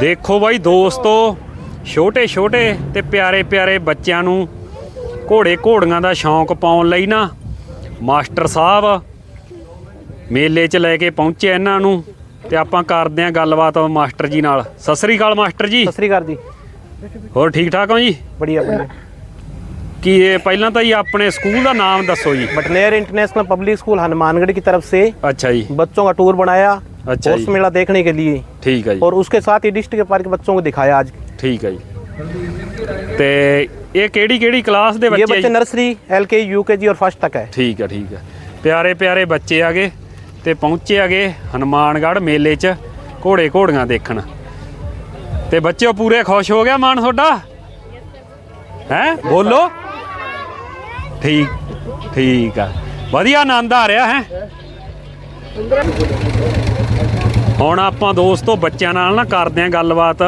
ਦੇਖੋ ਬਾਈ ਦੋਸਤੋ ਛੋਟੇ ਛੋਟੇ ਤੇ ਪਿਆਰੇ ਪਿਆਰੇ ਬੱਚਿਆਂ ਨੂੰ ਘੋੜੇ ਘੋੜੀਆਂ ਦਾ ਸ਼ੌਂਕ ਪਾਉਣ ਲਈ ਨਾ ਮਾਸਟਰ ਸਾਹਿਬ ਮੇਲੇ 'ਚ ਲੈ ਕੇ ਪਹੁੰਚੇ ਇਹਨਾਂ ਨੂੰ ਤੇ ਆਪਾਂ ਕਰਦੇ ਆਂ ਗੱਲਬਾਤ ਮਾਸਟਰ ਜੀ ਨਾਲ ਸਤਿ ਸ੍ਰੀ ਅਕਾਲ ਮਾਸਟਰ ਜੀ ਸਤਿ ਸ੍ਰੀ ਅਕਾਲ ਜੀ ਹੋਰ ਠੀਕ ਠਾਕ ਹੋ ਜੀ बढ़िया बढ़िया ਕੀ ਇਹ ਪਹਿਲਾਂ ਤਾਂ ਜੀ ਆਪਣੇ ਸਕੂਲ ਦਾ ਨਾਮ ਦੱਸੋ ਜੀ Bhatner international public school Hanumangarh की तरफ से ਅੱਛਾ ਜੀ बच्चों का टूर बनाया अच्छा हॉर्स जी। मेला देखने के लिए ਠੀਕ ਹੈ ਜੀ और उसके साथ ही डिस्ट्रिक्ट पार्क के बच्चों को दिखाया आज ਠੀਕ ਹੈ ਜੀ ਤੇ ਇਹ ਕਿਹੜੀ ਕਿਹੜੀ ਕਲਾਸ ਦੇ ये ਬੱਚੇ ਆ बच्चे ਜੀ? नर्सरी एल के यू के जी और फर्स्ट तक है ਠੀਕ ਹੈ ਠੀਕ ਹੈ ਪਿਆਰੇ ਪਿਆਰੇ ਬੱਚੇ ਆਗੇ ਤੇ ਪਹੁੰਚੇ ਆਗੇ ਹਨੂਮਾਨਗੜ੍ਹ ਮੇਲੇ 'ਚ ਘੋੜੇ ਘੋੜੀਆਂ ਦੇਖਣ ਤੇ ਬੱਚਿਓ ਪੂਰੇ ਖੁਸ਼ ਹੋ ਗਿਆ ਮਨ ਤੁਹਾਡਾ ਹੈ ਬੋਲੋ ਠੀਕ ਠੀਕ ਆ ਵਧੀਆ ਆਨੰਦ ਆ ਰਿਹਾ ਹੈ ਹੁਣ ਆਪਾਂ ਦੋਸਤੋ ਬੱਚਿਆਂ ਨਾਲ ਨਾ ਕਰਦੇ ਆਂ ਗੱਲਬਾਤ।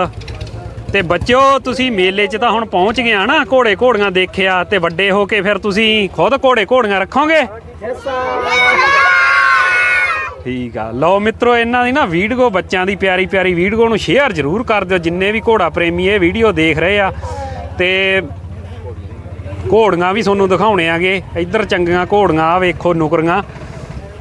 ਤੇ ਬੱਚਿਓ, ਤੁਸੀਂ ਮੇਲੇ 'ਚ ਤਾਂ ਹੁਣ ਪਹੁੰਚ ਗਏ ਆ ਨਾ, ਘੋੜੇ ਘੋੜੀਆਂ ਦੇਖਿਆ ਤੇ ਵੱਡੇ ਹੋ ਕੇ ਫਿਰ ਤੁਸੀਂ ਖੁਦ ਘੋੜੇ ਘੋੜੀਆਂ ਰੱਖੋਗੇ? ਠੀਕ ਆ। ਲਓ ਮਿੱਤਰੋ, ਇਹਨਾਂ ਦੀ ਨਾ ਵੀਡੀਓ, ਬੱਚਿਆਂ ਦੀ ਪਿਆਰੀ ਪਿਆਰੀ ਵੀਡੀਓ ਨੂੰ ਸ਼ੇਅਰ ਜ਼ਰੂਰ ਕਰ ਦਿਓ। ਜਿੰਨੇ ਵੀ ਘੋੜਾ ਪ੍ਰੇਮੀ ਇਹ ਵੀਡੀਓ ਦੇਖ ਰਹੇ ਆ, ਤੇ ਘੋੜੀਆਂ ਵੀ ਤੁਹਾਨੂੰ ਦਿਖਾਉਣੇ ਆਗੇ। ਇੱਧਰ ਚੰਗੀਆਂ ਘੋੜੀਆਂ ਆ ਵੇਖੋ ਨੁਕਰੀਆਂ।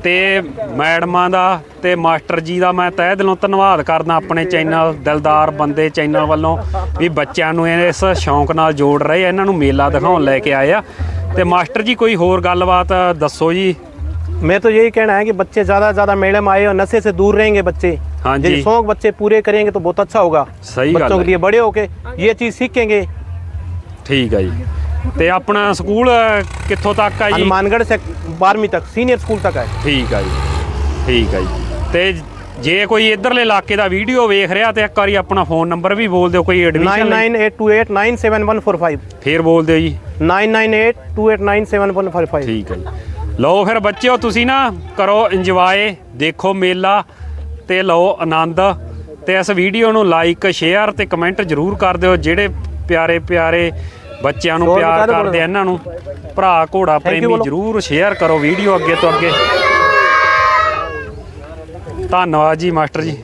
ਤੇ ਮੈਡਮਾਂ ਦਾ ਤੇ ਮਾਸਟਰ ਜੀ ਦਾ ਮੈਂ ਤਹਿ ਦਿਲੋਂ ਧੰਨਵਾਦ ਕਰਦਾ ਆਪਣੇ ਚੈਨਲ ਦਿਲਦਾਰ ਬੰਦੇ ਚੈਨਲ ਵੱਲੋਂ ਵੀ ਬੱਚਿਆਂ ਨੂੰ ਇਸ ਸ਼ੌਂਕ ਨਾਲ ਜੋੜ ਰਹੇ ਆ ਇਹਨਾਂ ਨੂੰ ਮੇਲਾ ਦਿਖਾਉਣ ਲੈ ਕੇ ਆਏ ਆ ਤੇ ਮਾਸਟਰ ਜੀ ਕੋਈ ਹੋਰ ਗੱਲਬਾਤ ਦੱਸੋ ਜੀ मैं तो यही कहना है कि बच्चे ज़्यादा ज़्यादा मेले में आए और नशे से दूर रहेंगे बच्चे हाँ जी। यदि शौक बच्चे पूरे करेंगे तो बहुत अच्छा होगा सही गल बच्चों है। के लिए बड़े होके ये चीज़ सीखेंगे ਠੀਕ ਆ ਜੀ ਤੇ ਆਪਣਾ ਸਕੂਲ ਕਿੱਥੋਂ ਤੱਕ ਆ ਜੀ हनुमानगढ़ से बारहवीं तक सीनियर स्कूल तक है ਠੀਕ ਆ ਜੀ ਠੀਕ ਆ ਜੀ ਤੇ ਜੇ ਕੋਈ ਇਧਰਲੇ ਇਲਾਕੇ ਦਾ ਵੀਡੀਓ ਵੇਖ ਰਿਹਾ ਤੇ ਇੱਕ ਵਾਰੀ ਆਪਣਾ ਫੋਨ ਨੰਬਰ ਵੀ ਬੋਲ ਦਿਓ ਕੋਈ nine admission nine eight two eight nine seven one four five ਫੇਰ ਬੋਲ ਦਿਓ ਜੀ nine nine eight two eight nine seven one four five ਠੀਕ ਹੈ ਜੀ ਲਓ ਫਿਰ ਬੱਚਿਓ ਤੁਸੀਂ ਨਾ ਕਰੋ ਇੰਜੋਏ ਦੇਖੋ ਮੇਲਾ ਤੇ ਲਓ ਆਨੰਦ ਤੇ ਇਸ ਵੀਡੀਓ ਨੂੰ ਲਾਈਕ ਸ਼ੇਅਰ ਤੇ ਕਮੈਂਟ ਜ਼ਰੂਰ ਕਰ ਦਿਓ ਜਿਹੜੇ ਪਿਆਰੇ ਪਿਆਰੇ ਬੱਚਿਆਂ ਨੂੰ ਪਿਆਰ ਕਰਦੇ ਆ ਇਹਨਾਂ ਨੂੰ। ਭਰਾ ਘੋੜਾ ਪ੍ਰੇਮੀ। ਜ਼ਰੂਰ ਸ਼ੇਅਰ ਕਰੋ ਵੀਡੀਓ ਅੱਗੇ ਤੋਂ ਅੱਗੇ। ਧੰਨਵਾਦ ਜੀ ਮਾਸਟਰ ਜੀ।